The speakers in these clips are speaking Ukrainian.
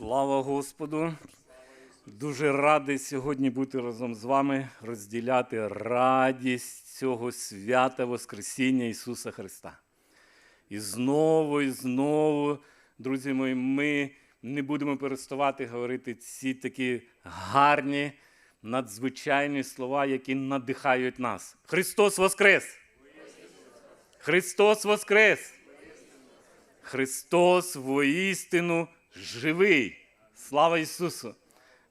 Слава Господу! Дуже радий сьогодні бути разом з вами, розділяти радість цього свята Воскресіння Ісуса Христа. І знову, і знову, друзі мої, ми не будемо переставати говорити ці такі гарні, надзвичайні слова, які надихають нас. Христос Воскрес! Христос Воскрес! Христос воістину живий. Слава Ісусу!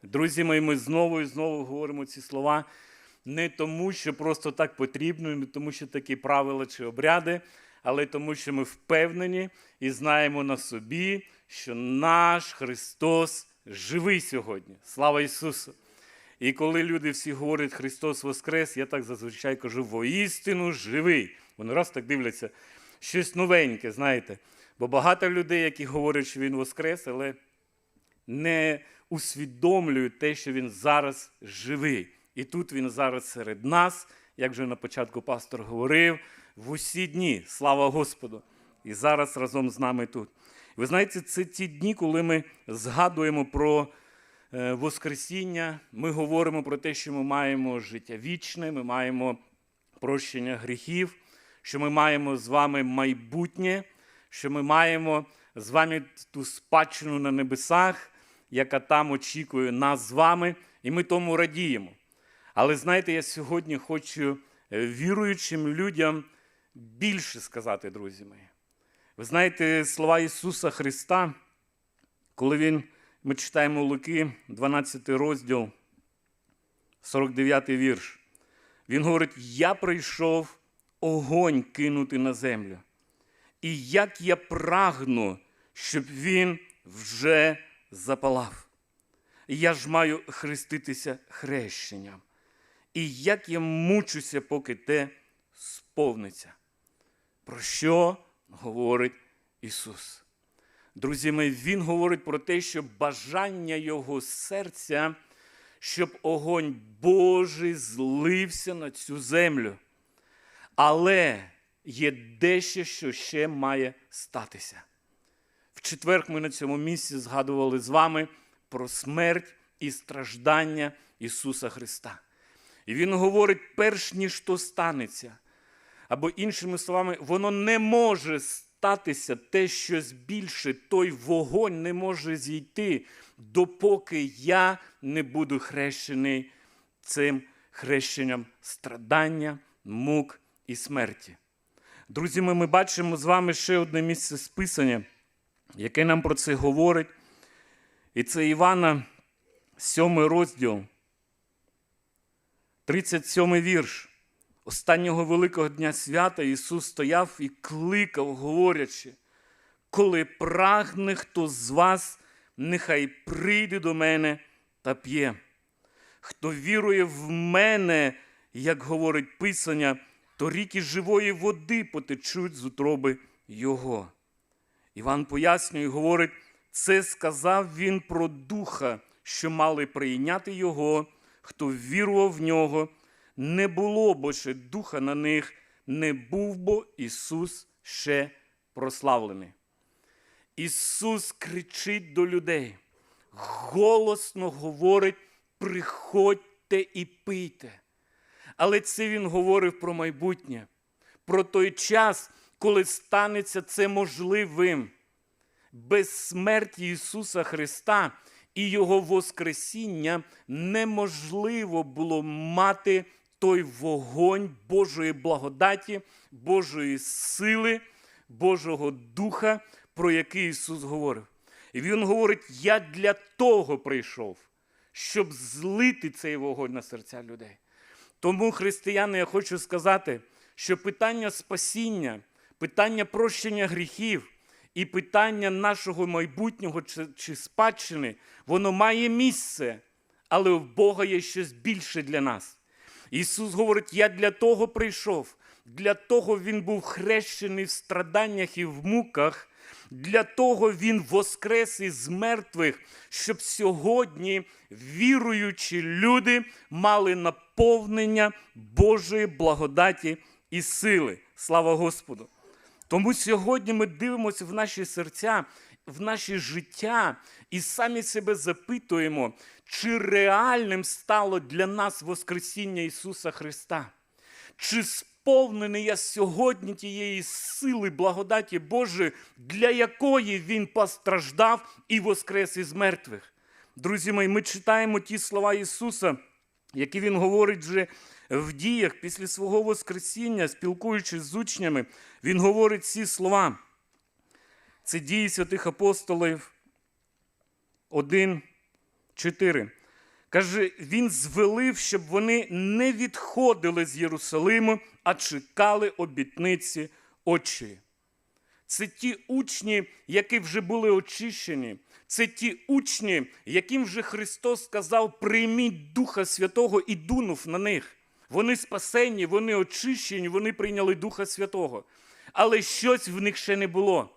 Друзі мої, ми знову і знову говоримо ці слова не тому, що просто так потрібно, не тому, що такі правила чи обряди, але тому, що ми впевнені і знаємо на собі, що наш Христос живий сьогодні. Слава Ісусу! І коли люди всі говорять Христос Воскрес, я так зазвичай кажу, воістину живий. Вони раз так дивляться, щось новеньке, знаєте. Бо багато людей, які говорять, що Він Воскрес, але не усвідомлюють те, що Він зараз живий. І тут Він зараз серед нас, як вже на початку пастор говорив, в усі дні. Слава Господу! І зараз разом з нами тут. Ви знаєте, це ті дні, коли ми згадуємо про е, Воскресіння, ми говоримо про те, що ми маємо життя вічне, ми маємо прощення гріхів, що ми маємо з вами майбутнє, що ми маємо з вами ту спадщину на небесах, яка там очікує нас з вами, і ми тому радіємо. Але знаєте, я сьогодні хочу е, віруючим людям більше сказати, друзі мої. Ви знаєте слова Ісуса Христа, коли Він, ми читаємо Луки, 12 розділ, 49 вірш. Він говорить: Я прийшов огонь кинути на землю. І як я прагну, щоб він вже запалав. Я ж маю хреститися хрещенням. І як я мучуся, поки те сповниться. Про що говорить Ісус? Друзі мої, Він говорить про те, що бажання Його серця, щоб огонь Божий злився на цю землю. Але є дещо, що ще має статися. В четвер ми на цьому місці згадували з вами про смерть і страждання Ісуса Христа. І Він говорить, перш ніж то станеться. Або іншими словами, воно не може статися те щось більше, той вогонь не може зійти, допоки я не буду хрещений цим хрещенням страдання, мук і смерті. Друзі, ми, бачимо з вами ще одне місце списання, яке нам про це говорить. І це Івана, 7 розділ, 37 вірш. Останнього великого дня свята Ісус стояв і кликав, говорячи, коли прагне хто з вас, нехай прийде до мене та п'є. Хто вірує в мене, як говорить Писання, то ріки живої води потечуть з утроби Його. Іван пояснює і говорить, це сказав він про духа, що мали прийняти Його, хто вірував в нього, не було бо ще духа на них, не був бо Ісус ще прославлений. Ісус кричить до людей, голосно говорить: приходьте і пийте. Але це Він говорив про майбутнє, про той час, коли станеться це можливим. Без смерті Ісуса Христа і Його Воскресіння неможливо було мати той вогонь Божої благодаті, Божої сили, Божого Духа, про який Ісус говорив. І Він говорить: Я для того прийшов, щоб злити цей вогонь на серця людей. Тому, християни, я хочу сказати, що питання спасіння, питання прощення гріхів і питання нашого майбутнього чи, спадщини, воно має місце, але в Бога є щось більше для нас. Ісус говорить: Я для того прийшов, для того Він був хрещений в страданнях і в муках. Для того Він воскрес із мертвих, щоб сьогодні віруючі люди мали наповнення Божої благодаті і сили. Слава Господу! Тому сьогодні ми дивимося в наші серця в наше життя і самі себе запитуємо, чи реальним стало для нас Воскресіння Ісуса Христа? Чи сповнений я сьогодні тієї сили, благодаті Божої, для якої Він постраждав і воскрес із мертвих? Друзі мої, ми читаємо ті слова Ісуса, які Він говорить вже в діях після свого Воскресіння, спілкуючись з учнями, Він говорить ці слова. Це дії святих апостолів 1, 4. Каже, він звелив, щоб вони не відходили з Єрусалиму, а чекали обітниці очі. Це ті учні, які вже були очищені. Це ті учні, яким вже Христос сказав: прийміть Духа Святого і дунув на них. Вони спасені, вони очищені, вони прийняли Духа Святого. Але щось в них ще не було.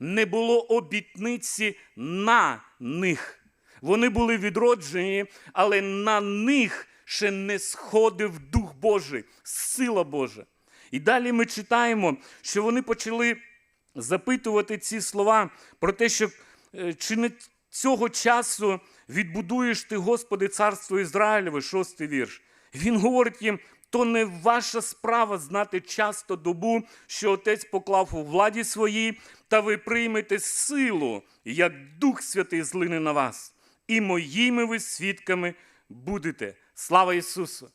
Не було обітниці на них. Вони були відроджені, але на них ще не сходив Дух Божий, сила Божа. І далі ми читаємо, що вони почали запитувати ці слова про те, що е, чи не цього часу відбудуєш ти, Господи, царство Ізраїлеве, шостий вірш. Він говорить їм, то не ваша справа знати часто добу, що Отець поклав у владі своїй, та ви приймете силу, як Дух Святий злине на вас. І моїми ви свідками будете. Слава Ісусу!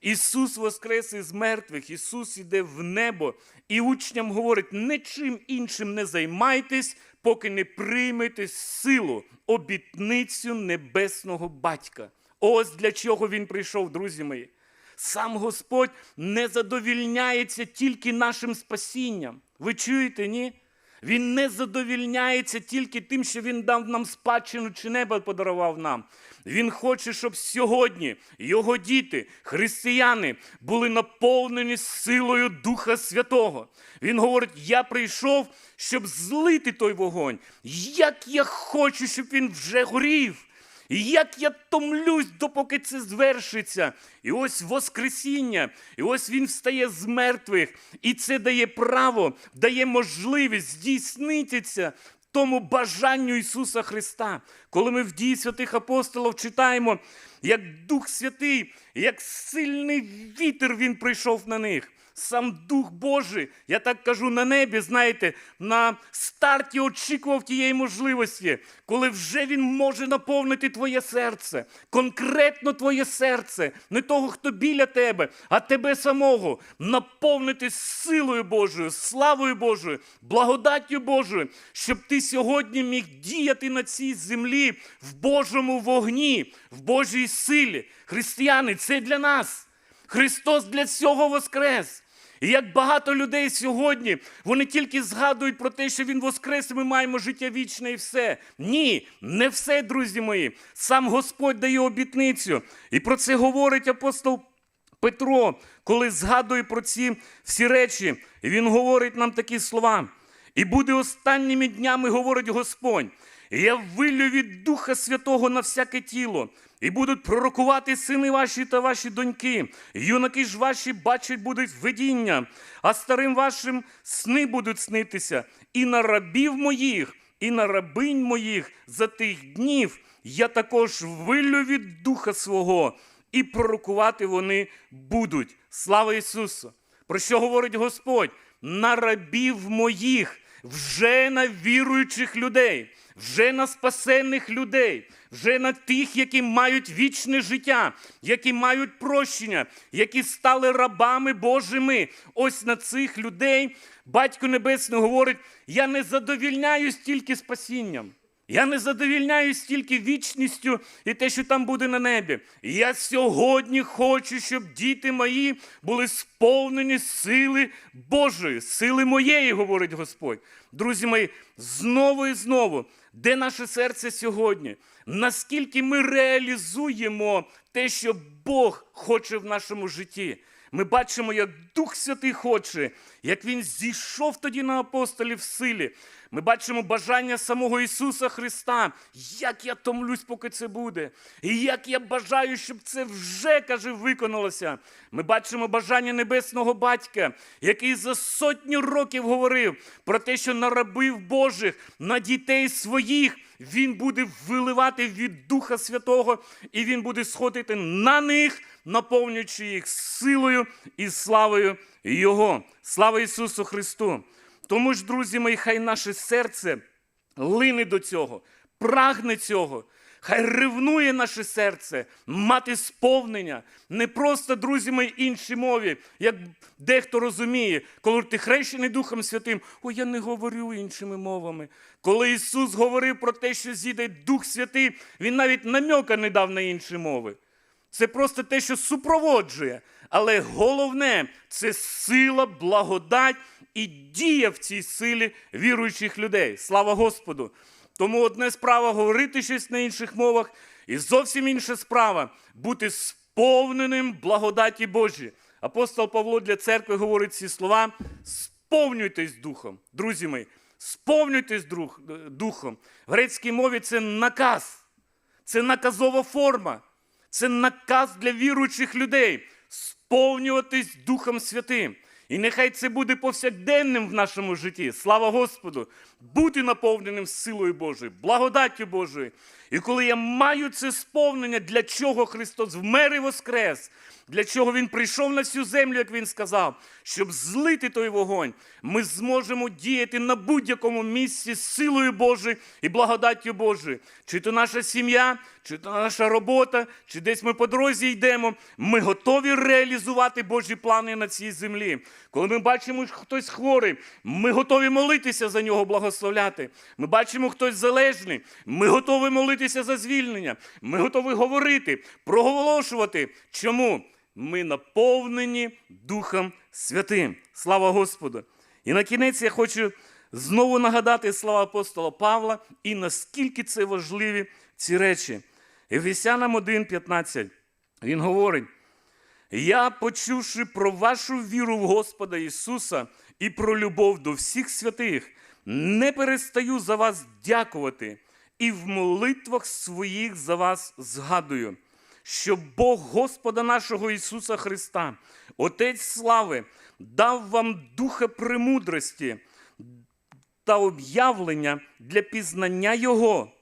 Ісус воскрес із мертвих, Ісус іде в небо, і учням говорить: нічим іншим не займайтесь, поки не приймете силу, обітницю небесного батька. Ось для чого Він прийшов, друзі мої. Сам Господь не задовільняється тільки нашим спасінням. Ви чуєте, ні? Він не задовільняється тільки тим, що Він дав нам спадщину чи небо подарував нам. Він хоче, щоб сьогодні його діти, християни, були наповнені силою Духа Святого. Він говорить: Я прийшов, щоб злити той вогонь. Як я хочу, щоб він вже горів. І як я томлюсь, допоки це звершиться. І ось Воскресіння, і ось Він встає з мертвих, і це дає право, дає можливість здійснитися тому бажанню Ісуса Христа. Коли ми в дії святих апостолів читаємо, як Дух Святий, як сильний вітер Він прийшов на них. Сам Дух Божий, я так кажу, на небі, знаєте, на старті очікував тієї можливості, коли вже він може наповнити твоє серце, конкретно твоє серце, не того, хто біля тебе, а тебе самого, наповнити силою Божою, славою Божою, благодаттю Божою, щоб ти сьогодні міг діяти на цій землі в Божому вогні, в Божій силі. Християни, це для нас. Христос для цього воскрес. І як багато людей сьогодні, вони тільки згадують про те, що Він воскрес, і ми маємо життя вічне і все. Ні, не все, друзі мої. Сам Господь дає обітницю. І про це говорить апостол Петро, коли згадує про ці всі речі. І він говорить нам такі слова. І буде останніми днями, говорить Господь. Я вилю від Духа Святого на всяке тіло, і будуть пророкувати сини ваші та ваші доньки. Юнаки ж ваші бачать будуть видіння, а старим вашим сни будуть снитися. І на рабів моїх, і на рабинь моїх за тих днів я також вилю від Духа свого, і пророкувати вони будуть. Слава Ісусу! Про що говорить Господь? На рабів моїх, вже на віруючих людей вже на спасенних людей, вже на тих, які мають вічне життя, які мають прощення, які стали рабами Божими. Ось на цих людей Батько Небесний говорить: я не задовільняюсь тільки спасінням. Я не задовільняюсь тільки вічністю і те, що там буде на небі. Я сьогодні хочу, щоб діти мої були сповнені сили Божої, сили моєї, говорить Господь. Друзі мої, знову і знову, де наше серце сьогодні? Наскільки ми реалізуємо те, що Бог хоче в нашому житті? Ми бачимо, як Дух Святий хоче, як Він зійшов тоді на апостолів в силі. Ми бачимо бажання самого Ісуса Христа. Як я томлюсь, поки це буде. І як я бажаю, щоб це вже, каже, виконалося. Ми бачимо бажання Небесного Батька, який за сотню років говорив про те, що на рабів Божих, на дітей своїх Він буде виливати від Духа Святого, і Він буде сходити на них, наповнюючи їх силою і славою Його. Слава Ісусу Христу! Тому ж, друзі мої, хай наше серце лине до цього, прагне цього. Хай ревнує наше серце, мати сповнення, не просто, друзі мої, іншій мові, як дехто розуміє, коли ти хрещений Духом Святим, ой, я не говорю іншими мовами. Коли Ісус говорив про те, що зійде Дух Святий, Він навіть намьока не дав на інші мови. Це просто те, що супроводжує. Але головне це сила, благодать і дія в цій силі віруючих людей. Слава Господу! Тому одне справа говорити щось на інших мовах, і зовсім інша справа бути сповненим благодаті Божі. Апостол Павло для церкви говорить ці слова: сповнюйтесь духом. Друзі мої, сповнюйтесь духом. В грецькій мові це наказ, це наказова форма. Це наказ для віруючих людей сповнюватись Духом Святим. І нехай це буде повсякденним в нашому житті. Слава Господу! Бути наповненим силою Божою, благодаттю Божою. І коли я маю це сповнення, для чого Христос вмер і воскрес, для чого Він прийшов на цю землю, як Він сказав, щоб злити той вогонь, ми зможемо діяти на будь-якому місці з силою Божою і благодаттю Божою. Чи то наша сім'я, чи то наша робота, чи десь ми по дорозі йдемо. Ми готові реалізувати Божі плани на цій землі. Коли ми бачимо, що хтось хворий, ми готові молитися за нього, благословляти. Ми бачимо, хтось залежний, ми готові молитися за звільнення. Ми готові говорити, проголошувати. Чому? Ми наповнені Духом Святим. Слава Господу! І на кінець я хочу знову нагадати слова апостола Павла і наскільки це важливі ці речі. Ефесянам 1,15. Він говорить: я, почувши про вашу віру в Господа Ісуса і про любов до всіх святих, не перестаю за вас дякувати і в молитвах своїх за вас згадую, що Бог Господа нашого Ісуса Христа, Отець слави, дав вам духа премудрості та об'явлення для пізнання Його,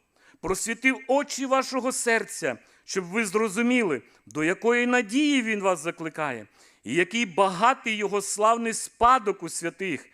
просвітив очі вашого серця, щоб ви зрозуміли, до якої надії Він вас закликає, і який багатий Його славний спадок у святих,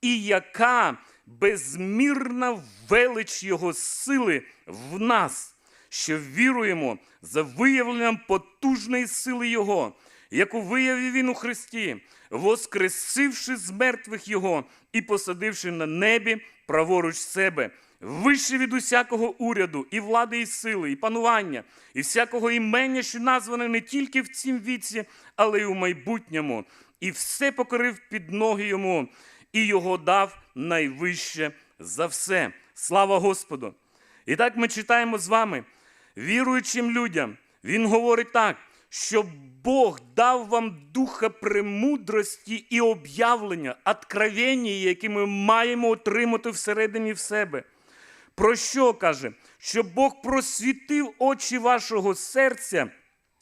і яка безмірна велич Його сили в нас, що віруємо за виявленням потужної сили Його, яку виявив Він у Христі, воскресивши з мертвих Його і посадивши на небі праворуч себе, вище від усякого уряду, і влади, і сили, і панування, і всякого імення, що назване не тільки в цім віці, але й у майбутньому, і все покорив під ноги йому, і його дав найвище за все. Слава Господу! І так ми читаємо з вами, віруючим людям, він говорить так, що Бог дав вам духа премудрості і об'явлення, откровення, які ми маємо отримати всередині в себе. Про що каже? Щоб Бог просвітив очі вашого серця,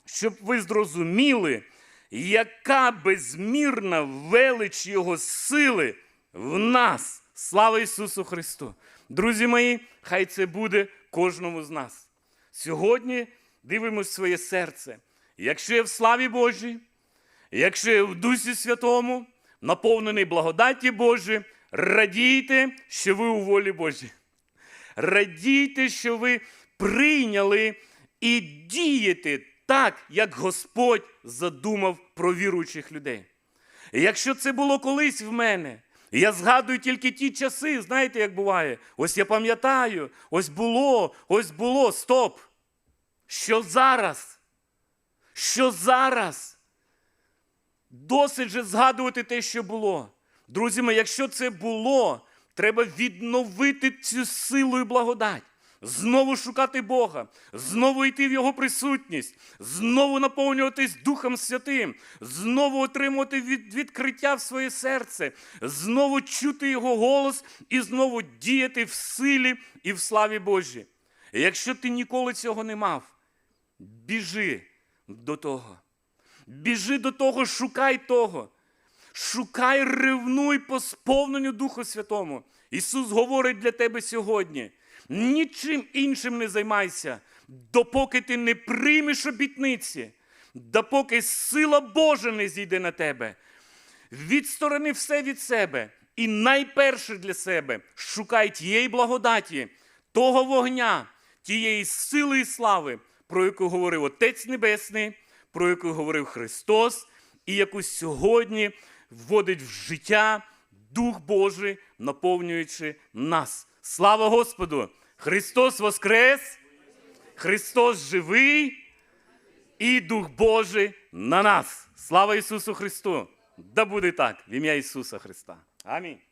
щоб ви зрозуміли, яка безмірна велич Його сили в нас. Слава Ісусу Христу! Друзі мої, хай це буде кожному з нас. Сьогодні дивимось своє серце. Якщо я в славі Божій, якщо я в Дусі Святому, наповнений благодаті Божій, радійте, що ви у волі Божій. Радійте, що ви прийняли і дієте так, як Господь задумав про віруючих людей. І якщо це було колись в мене, я згадую тільки ті часи, знаєте, як буває. Ось я пам'ятаю, ось було, ось було, стоп. Що зараз? Що зараз? Досить же згадувати те, що було. Друзі мої, якщо це було, треба відновити цю силу і благодать. Знову шукати Бога, знову йти в Його присутність, знову наповнюватись Духом Святим, знову отримувати від, відкриття в своє серце, знову чути Його голос і знову діяти в силі і в славі Божій. Якщо ти ніколи цього не мав, біжи до того. Біжи до того, шукай того. Шукай, ревнуй по сповненню Духу Святому. Ісус говорить для тебе сьогодні: нічим іншим не займайся, допоки ти не приймеш обітниці, допоки сила Божа не зійде на тебе. Відсторони все від себе. І найперше для себе шукай тієї благодаті, того вогня, тієї сили і слави, про яку говорив Отець Небесний, про яку говорив Христос, і яку сьогодні вводить в життя Дух Божий, наповнюючи нас. Слава Господу! Христос Воскрес! Христос живий! і Дух Божий на нас. Слава Ісусу Христу! Да буде так в ім'я Ісуса Христа. Амінь.